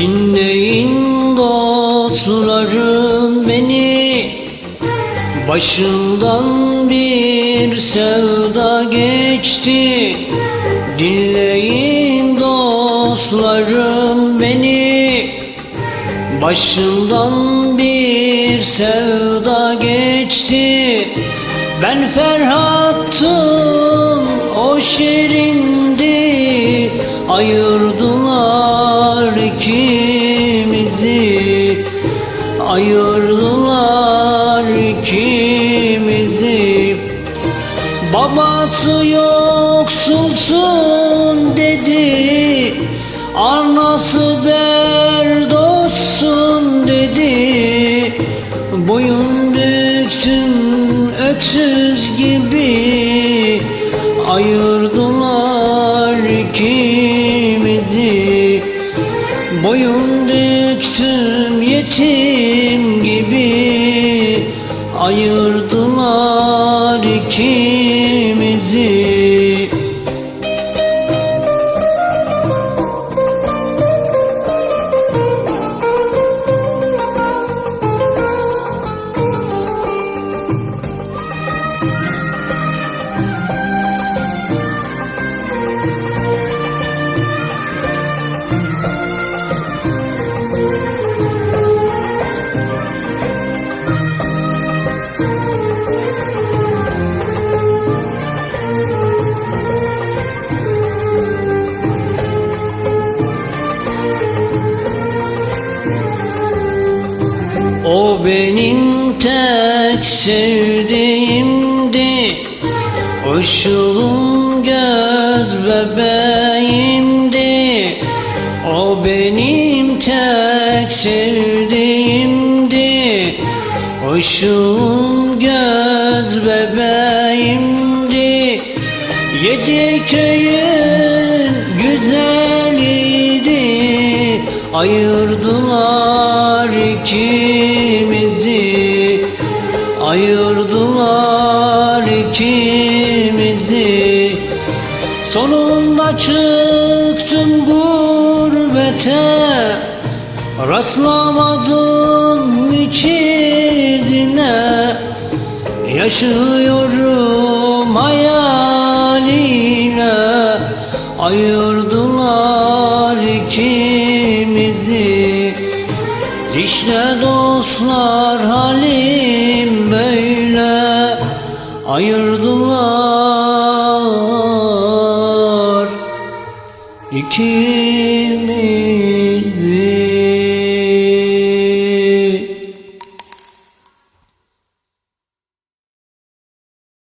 Dinleyin dostlarım beni. Başımdan bir sevda geçti. Dinleyin dostlarım beni. Başımdan bir sevda geçti. Ben Ferhat'ım o şerindi. Ayırdılar ikimizi Ayırdılar ikimizi. Babası yoksulsun dedi. Anası berdozsun dedi. Boyun büktüm öksüz gibi. Ayırdılar ikimizi. Boyun büktüm yetim gibi Ayırdılar ikimizi O benim tek sevdiğimdi. Işılım göz bebeğimdi. O benim tek sevdiğimdi. Işılım göz bebeğimdi. Yedi köyün güzeliydi. Ayırdılar ikimizi Sonunda çıktım gurbete Rastlamadım hiç izine Yaşıyorum hayaliyle Ayırdılar ikimizi. İşte dostlar halim böyle Ayırdılar ikimizi